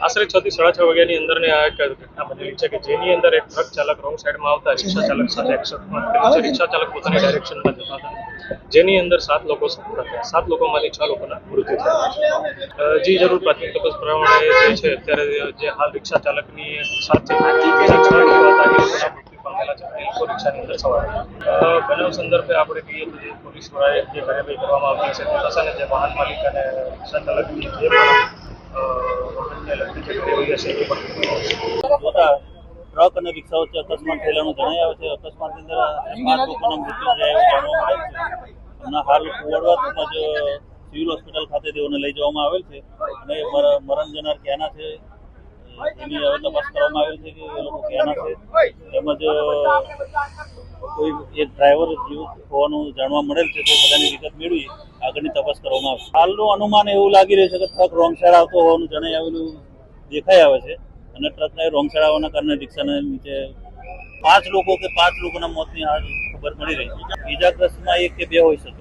આશરે છ થી સાડા છ વાગ્યાની અંદર આ એક ઘટના બનેલી છે કે જેની અંદર એક ટ્રક ચાલક રોંગ સાઈડમાં આવતા રિક્ષા ચાલક સાથે છે. રિક્ષા ચાલક પોતાની ડાયરેક્શનમાં જતા હતા. જેની અંદર સાત લોકો સફળ થયા. સાત લોકોમાંથી છ લોકોના મૃત્યુ થયા. જી જરૂર પ્રાથમિક તપાસ પ્રમાણે જે છે અત્યારે જે હાલ રિક્ષા ચાલકની સાથે છ લોકો હતા એ લોકોના મૃત્યુ પામેલા છે. એ લોકો રિક્ષાની અંદર સવાર. હતા. બનાવ સંદર્ભે આપણે કહીએ તો જે પોલીસ દ્વારા જે કાર્યવાહી કરવામાં આવતી છે તે જે વાહન માલિક અને રિક્ષા ચાલકની જે પણ અને રિક્ષા વચ્ચે અકસ્માત થયેલાનું જણાય આવે છે. અકસ્માતની મૃત્યુ તેમજ સિવિલ હોસ્પિટલ ખાતે તેઓને લઈ જવામાં આવેલ છે. મરણ જનાર ક્યાંના છે એની હવે તપાસ કરવામાં આવેલ છે કે એ લોકો ક્યાંના છે. તેમજ કોઈ એક ડ્રાઈવર જીવ હોવાનું જાણવા મળેલ છે તો બધાની વિગત મેળવી આગળની તપાસ કરવામાં આવશે. હાલનું અનુમાન એવું લાગી રહ્યું છે કે ટ્રક રોંગ સાઈડ આવતો હોવાનું જણાઈ આવેલું દેખાઈ આવે છે. અને ટ્રકને રોંગ સાઈડ આવવાના કારણે રિક્ષાને નીચે પાંચ લોકો કે પાંચ લોકોના મોતની હાલ ખબર મળી રહી છે. ઇજાગ્રસ્તમાં એક કે બે હોઈ શકે.